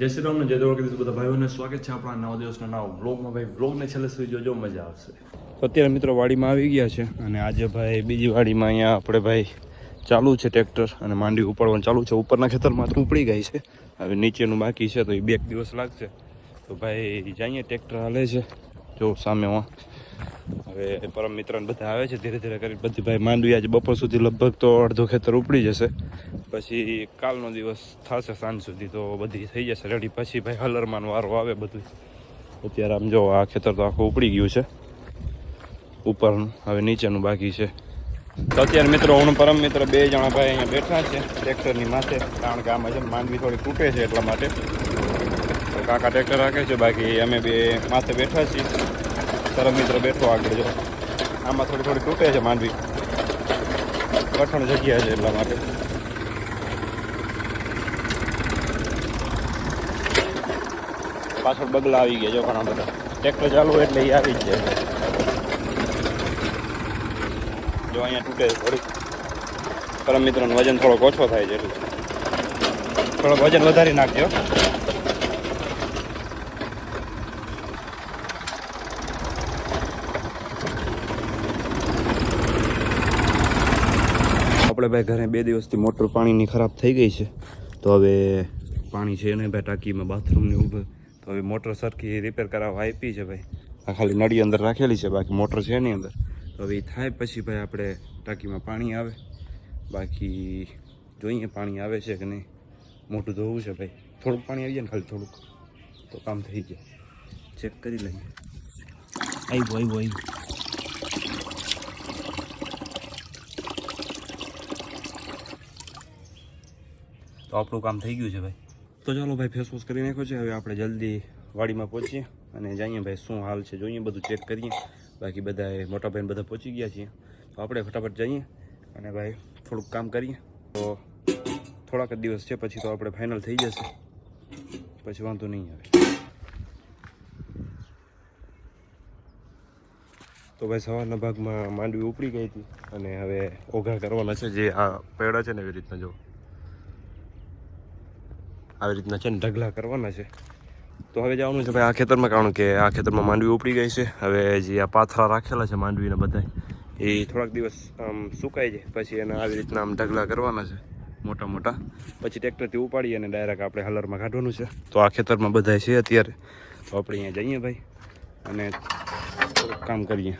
જય શ્રી રામ જય દેવ કીધું બધા ભાઈઓને સ્વાગત છે આપણા નવા દિવસના નવા વ્લોગમાં. ભાઈ, વ્લોગને છેલ્લે સુધી જોજો, મજા આવશે. અત્યારે મિત્રો વાડીમાં આવી ગયા છે અને આજે ભાઈ બીજી વાડીમાં અહીંયા આપણે ભાઈ ચાલુ છે ટ્રેક્ટર અને માંડી ઉપાડવાનું ચાલુ છે. ઉપરના ખેતરમાં તો ઉપડી ગઈ છે. હવે નીચેનું બાકી છે તો એ બે દિવસ લાગશે. તો ભાઈ જઈએ, ટ્રેક્ટર હાલે છે. જો, સામે વાં હવે પરમ મિત્રને બધા આવે છે, ધીરે ધીરે કરી બધી ભાઈ માંડવી આજે બપોર સુધી લગભગ તો અડધો ખેતર ઉપડી જશે. પછી કાલનો દિવસ થશે સાંજ સુધી તો બધી થઈ જશે રેડી પછી ભાઈ હલરમાન વારો આવે બધું અત્યારે આમ જો, આ ખેતર તો આખું ઉપડી ગયું છે. ઉપરનું હવે નીચેનું બાકી છે. તો અત્યારે મિત્રો, હું પરમ મિત્ર બે જણા ભાઈ અહીંયા બેઠા છે, ટ્રેક્ટરની માથે. કારણ કે આમાં છે માંડવી થોડી તૂટે છે એટલા માટે. કાકા ટ્રેક્ટર રાખે છે, બાકી અમે બે માથે બેઠા છીએ. મિત્ર બેઠો આગળ જો. આમાં થોડી થોડી તૂટે છે માંડવી. કઠણ જગ્યા છે એટલા માટે. પાછળ બગલા આવી ગયા જો ઘણા બધા. ટ્રેક્ટર ચાલુ એટલે એ આવી જ જાય. જો અહીંયા તૂટે છે થોડીક. પરમ મિત્રનું વજન થોડોક ઓછો થાય છે એટલે. થોડોક વજન વધારી નાખજો. આપણે ભાઈ ઘરે બે દિવસથી મોટર પાણીની ખરાબ થઈ ગઈ છે. તો હવે પાણી છે ને ભાઈ ટાંકીમાં, બાથરૂમની ઊભું. તો હવે મોટર સરખી રિપેર કરાવવા આપી છે ભાઈ. આ ખાલી નળી અંદર રાખેલી છે, બાકી મોટર છે એની અંદર. તો હવે એ થાય પછી ભાઈ આપણે ટાંકીમાં પાણી આવે. બાકી જોઈએ પાણી આવે છે કે નહીં. મોટું ધોવું છે ભાઈ. થોડુંક પાણી આવી જાય ને ખાલી થોડુંક. તો કામ થઈ જાય ચેક કરી લઈએ. આવ્યું આવ્યું આવ્યું તો આપણું કામ થઈ ગયું છે ભાઈ. તો ચાલો ભાઈ ફેસ વોશ કરી નાખ્યો છે. હવે આપણે જલ્દી વાડીમાં પહોંચીએ અને જઈએ ભાઈ શું હાલ છે. જોઈએ, બધું ચેક કરીએ. બાકી બધા મોટા ભાઈને બધા પહોંચી ગયા છીએ. તો આપણે ફટાફટ જઈએ અને ભાઈ થોડુંક કામ કરીએ. તો થોડાક જ દિવસ છે પછી તો આપણે ફાઇનલ થઈ જશે. પછી વાંધો નહીં આવે. તો ભાઈ સવારના ભાગમાં માંડવી ઉપડી ગઈ હતી અને હવે ઓઘા કરવાના છે જે આ પેડા છે ને એવી રીતના જો. આવી રીતના છે ને ઢગલા કરવાના છે. તો હવે જવાનું છે ભાઈ આ ખેતરમાં, કારણ કે આ ખેતરમાં માંડવી ઉપડી ગઈ છે. હવે જે આ પાથરા રાખેલા છે માંડવીના બધા એ થોડાક દિવસ આમ સુકાઈ જાય. પછી એને આવી રીતના આમ ઢગલા કરવાના છે, મોટા મોટા. પછી ટ્રેક્ટરથી ઉપાડી અને ડાયરેક્ટ આપણે હલરમાં કાઢવાનું છે. તો આ ખેતરમાં બધા છે અત્યારે. તો આપણે અહીંયા જઈએ ભાઈ અને કામ કરીએ.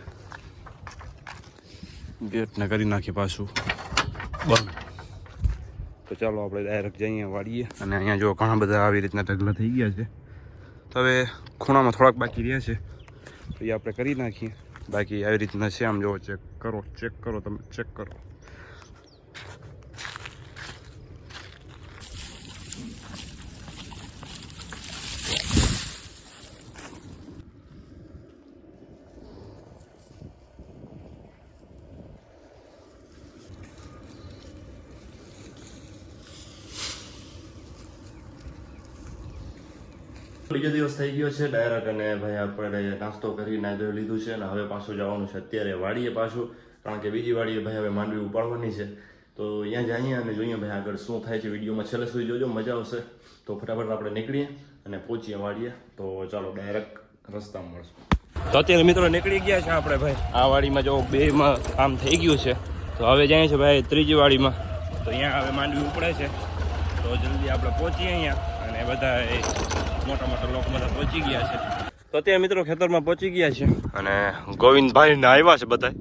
ગેટને કરી નાખીએ પાછું. બંધ. તો ચાલો આપણે ડાયરેક્ટ જઈએ વાળીએ. અને અહીંયા જો ઘણા બધા આવી રીતના ઢગલા થઈ ગયા છે. તો હવે ખૂણામાં થોડાક બાકી રહ્યા છે. તો એ આપણે કરી નાખીએ. બાકી આવી રીતના છે આમ જો ચેક કરો ચેક કરો, તમે ચેક કરો. બીજો દિવસ થઈ ગયો છે ડાયરેક્ટ અને ભાઈ આપણે નાસ્તો કરી નાઈ લીધું છે અને હવે પાછું જવાનું છે. અત્યારે વાડીએ પાછું, કારણ કે બીજી વાડીએ ભાઈ હવે માંડવી ઉપાડવાની છે. તો અહીંયા જઈએ અને જોઈએ ભાઈ આગળ શું થાય છે વિડીયોમાં. છેલ્લે સુધી જોજો, મજા આવશે. તો ફટાફટ આપણે નીકળીએ અને પહોંચીએ વાડીએ. તો ચાલો ડાયરેક્ટ રસ્તા મળશું. તો અત્યારે મિત્રો નીકળી ગયા છે આપણે ભાઈ. આ વાડીમાં જો બેમાં કામ થઈ ગયું છે. તો હવે જાય છે ભાઈ ત્રીજી વાડીમાં. તો અહીંયા હવે માંડવી ઉપડે છે. તો જલ્દી આપણે પહોંચીએ અહીંયા અને બધા મોટા મોટા લોકો બધા પહોંચી ગયા છે. તો અત્યારે મિત્રો ખેતરમાં પહોંચી ગયા છે. અને ગોવિંદભાઈ ને આવ્યા છે બધા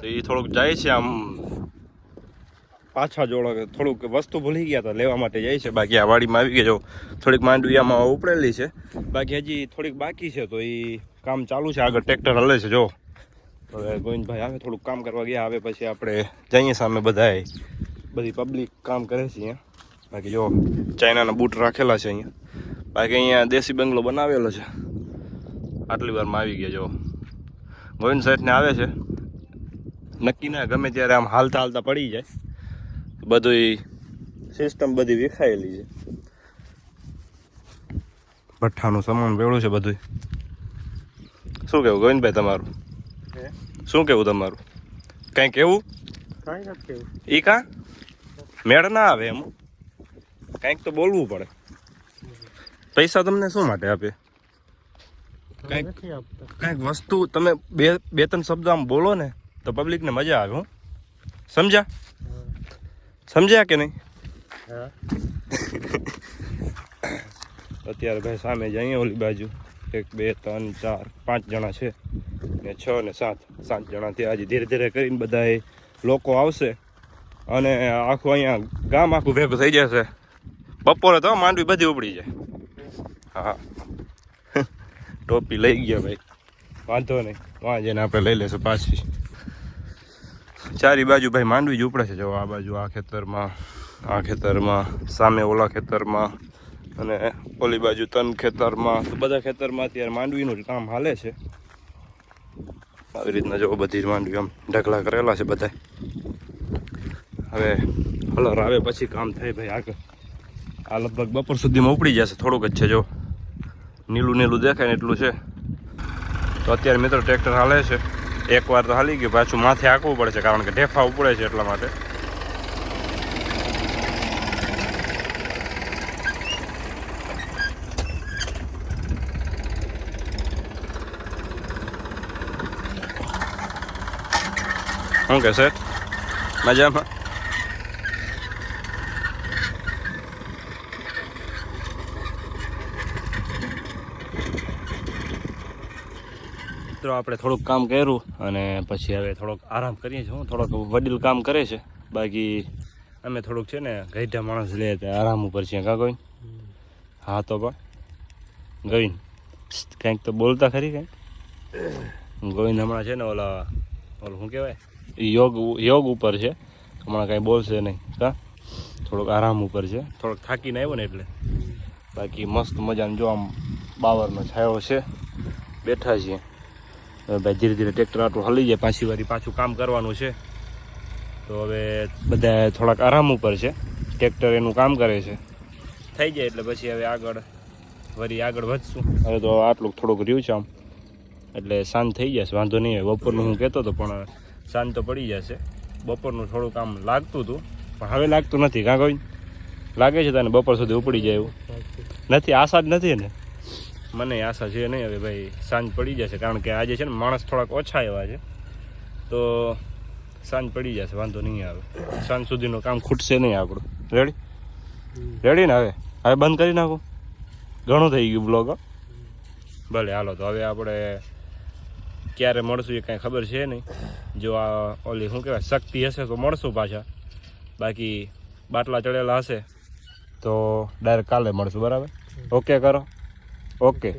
તો એ થોડુંક જાય છે આમ પાછા જોડો થોડુંક વસ્તુ ભૂલી ગયા હતા લેવા માટે જાય છે. બાકી આ વાડીમાં આવી ગયા જો થોડીક માંડવીયામાં ઉપડેલી છે. બાકી હજી થોડીક બાકી છે તો એ કામ ચાલુ છે. આગળ ટ્રેક્ટર હલે છે, જો. હવે ગોવિંદભાઈ આવે, થોડુંક કામ કરવા ગયા. આવે પછી આપણે જઈએ સામે બધાએ બધી પબ્લિક કામ કરે છે અહીંયા. બાકી જો ચાઇનાના બૂટ રાખેલા છે અહીંયા. બાકી અહીંયા દેશી બંગલો બનાવેલો છે. આટલી વારમાં આવી ગયા જો. ગોવિંદ સાહેબને આવે છે. નક્કી ના ગમે ત્યારે આમ હાલતા હાલતા પડી જાય. બધું સિસ્ટમ બધી વિખાયેલી છે. ભઠ્ઠાનું સામાન વેળું છે બધું શું કેવું ગોવિંદભાઈ તમારું? શું કેવું તમારું? કંઈ કેવું? કાંઈ નથી કેવું. ઈ કા? મેળ ના આવે એમ. કંઈક તો બોલવું પડે. પૈસા તમને શું માટે આપે? કંઈક નથી કંઈક વસ્તુ તમે બે બે ત્રણ શબ્દ આમ બોલો ને તો પબ્લિકને મજા આવે હું. સમજ્યા? સમજ્યા કે નહીં? અત્યારે ભાઈ સામે જઈએ ઓલી બાજુ. એક બે ત્રણ ચાર પાંચ જણા છે. ને છ ને સાત. સાત જણાથી આજે ધીરે ધીરે કરીને બધા એ લોકો આવશે. અને આખું અહીંયા ગામ આખું ભેગું થઈ જશે. બપોરે તો માંડવી બધી ઉપડી જાય. હા. ટોપી લઈ ગયા ભાઈ. વાંધો નહીં. વાં જઈને આપણે લઈ લેશું પાછી. ચારી બાજુ ભાઈ માંડવી જ ઉપડે છે. જો આ બાજુ આ ખેતરમાં આ ખેતરમાં સામે ઓલા ખેતરમાં અને ઓલી બાજુ તન ખેતરમાં. તો બધા ખેતરમાં અત્યારે માંડવીનું જ કામ હાલે છે. આવી રીતના જો બધી જ માંડવી આમ ઢગલા કરેલા છે બધા હવે હલર આવે પછી કામ થાય ભાઈ આગળ. આ લગભગ બપોર સુધીમાં ઉપડી જશે થોડુંક જ છે જો. નીલું નીલું દેખાય ને એટલું છે. તો અત્યારે મિત્રો ટ્રેક્ટર હાલે છે. એકવાર તો હાલી ગયું, પાછું માથે આંકવું પડે છે કારણ કે ઢેફા ઉપડે છે એટલા માટે. શું કે સેટ મજામાં? મિત્રો, આપણે થોડુંક કામ કર્યું અને પછી હવે થોડોક આરામ કરીએ છીએ હું. થોડોક વડીલ કામ કરે છે. બાકી અમે થોડુંક છે ને ગઈઢા માણસ લે તે આરામ ઉપર છીએ. કા કોઈ? હા તો પણ ગોવિંદ. કંઈક તો બોલતા ખરી કંઈક. ગોવિંદ હમણાં છે ને ઓલા, ઓલું શું કહેવાય? યોગ યોગ ઉપર છે. હમણાં કાંઈ બોલશે નહીં. કા? થોડોક આરામ ઉપર છે. થોડોક થાકીને આવ્યો ને એટલે. બાકી મસ્ત મજાનું જો આમ બાવરનો છાયો છે. બેઠા છીએ. ભાઈ ધીરે ધીરે ટ્રેક્ટર આટલું હલી જાય પાછી વારી પાછું કામ કરવાનું છે. તો હવે બધા થોડાક આરામ ઉપર છે. ટ્રેક્ટર એનું કામ કરે છે. થઈ જાય એટલે પછી હવે આગળ વળી આગળ વધશું. હવે તો આટલું થોડુંક રહ્યું છે આમ. એટલે શાંત થઈ જશે વાંધો નહીં હોય. બપોરનું હું કહેતો હતો પણ શાંત તો પડી જશે. બપોરનું થોડુંક આમ લાગતું હતું પણ હવે લાગતું નથી. કાં કોઈ લાગે છે તને બપોર સુધી ઉપડી જાય એવું? નથી આશા જ નથી ને મને આશા છે નહીં હવે ભાઈ સાંજ પડી જશે કારણ કે આજે છે ને માણસ થોડાક ઓછા એવા છે. તો સાંજ પડી જશે વાંધો નહીં આવે. સાંજ સુધીનું કામ ખૂટશે નહીં આપણું. રેડી રેડી ને હવે? હવે બંધ કરી નાખું. ઘણું થઈ ગયું બ્લોગ ભલે હાલો તો હવે આપણે ક્યારે મળશું એ કાંઈ ખબર છે નહીં. જો આ ઓલી શું કહેવાય શક્તિ હશે તો મળશું પાછા. બાકી બાટલા ચડેલા હશે તો ડાયરેક્ટ કાલે મળશું બરાબર? ઓકે કરો. ઓકે.